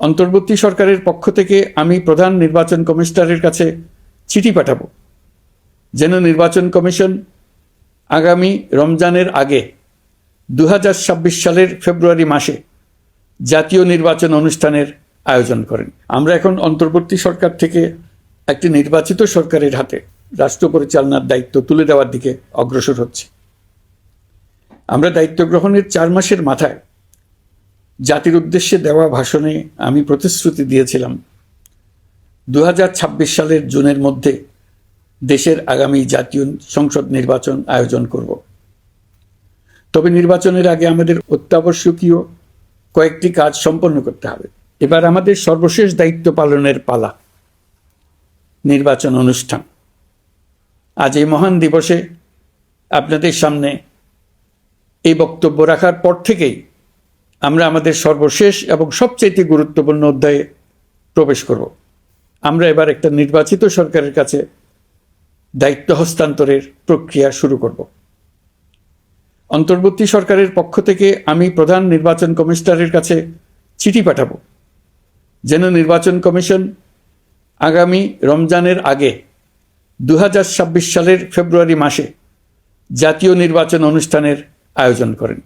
অন্তর্বর্তী সরকারের পক্ষ থেকে আমি প্রধান নির্বাচন কমিশনারের কাছে চিঠি পাঠাবো। যেন নির্বাচন কমিশন আগামী রমজানের আগে দু হাজার ছাব্বিশ সালের ফেব্রুয়ারি মাসে জাতীয় নির্বাচন অনুষ্ঠানের আয়োজন করেন। আমরা এখন অন্তর্বর্তী সরকার থেকে একটি নির্বাচিত সরকারের হাতে রাষ্ট্র পরিচালনার দায়িত্ব তুলে দেওয়ার দিকে অগ্রসর হচ্ছে। আমরা দায়িত্ব গ্রহণের চার মাসের মাথায় জাতির উদ্দেশ্যে দেওয়া ভাষণে আমি প্রতিশ্রুতি দিয়েছিলাম। দু হাজার ছাব্বিশ সালের জুনের মধ্যে দেশের আগামী জাতীয় সংসদ নির্বাচন আয়োজন করব। তবে নির্বাচনের আগে আমাদের অত্যাবশ্যকীয় কয়েকটি কাজ সম্পন্ন করতে হবে। এবার আমাদের সর্বশেষ দায়িত্ব পালনের পালা, নির্বাচন অনুষ্ঠান। আজ এই মহান দিবসে আপনাদের সামনে এই বক্তব্য রাখার পর থেকেই আমরা আমাদের সর্বশেষ এবং সবচেয়ে গুরুত্বপূর্ণ অধ্যায়ে প্রবেশ করব। আমরা এবার একটা নির্বাচিত সরকারের কাছে দায়িত্ব হস্তান্তরের প্রক্রিয়া শুরু করব। অন্তর্বর্তী সরকারের পক্ষ থেকে আমি প্রধান নির্বাচন কমিশনারের কাছে চিঠি পাঠাবো। যেন নির্বাচন কমিশন আগামী রমজানের আগে দু হাজার ছাব্বিশ সালের ফেব্রুয়ারি মাসে জাতীয় নির্বাচন অনুষ্ঠানের আয়োজন করেন।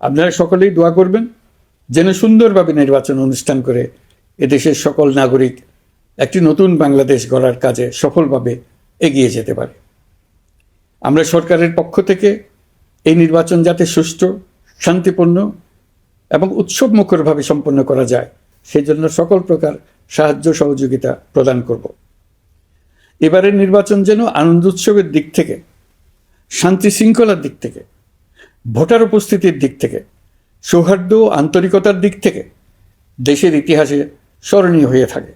আপনারা সকলেই দোয়া করবেন যেন সুন্দরভাবে নির্বাচন অনুষ্ঠান করে এদেশের সকল নাগরিক একটি নতুন বাংলাদেশ গড়ার কাজে সফলভাবে এগিয়ে যেতে পারে। আমরা সরকারের পক্ষ থেকে এই নির্বাচন যাতে সুষ্ঠু, শান্তিপূর্ণ এবং উৎসবমুখরভাবে সম্পন্ন করা যায়, সেজন্য সকল প্রকার সাহায্য সহযোগিতা প্রদান করব। এবারের নির্বাচন যেন আনন্দ উৎসবের দিক থেকে, শান্তি শৃঙ্খলার দিক থেকে ভোটার উপস্থিতির দিক থেকে, সৌহার্দ্য আন্তরিকতার দিক থেকে দেশের ইতিহাসে স্মরণীয় হয়ে থাকে।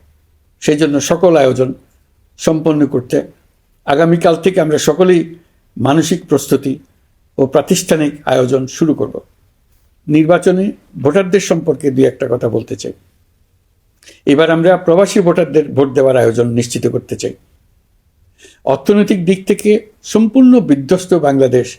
সেই জন্য সকল আয়োজন সম্পন্ন করতে আগামীকাল থেকে আমরা সকলেই মানসিক প্রস্তুতি ও প্রাতিষ্ঠানিক আয়োজন শুরু করব। নির্বাচনে ভোটারদের সম্পর্কে দুই একটা কথা বলতে চাই। এবার আমরা প্রবাসী ভোটারদের ভোট দেওয়ার আয়োজন নিশ্চিত করতে চাই। অর্থনৈতিক দিক থেকে সম্পূর্ণ বিধ্বস্ত বাংলাদেশ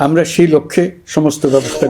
আমরা সেই লক্ষ্যে সমস্ত ব্যবস্থা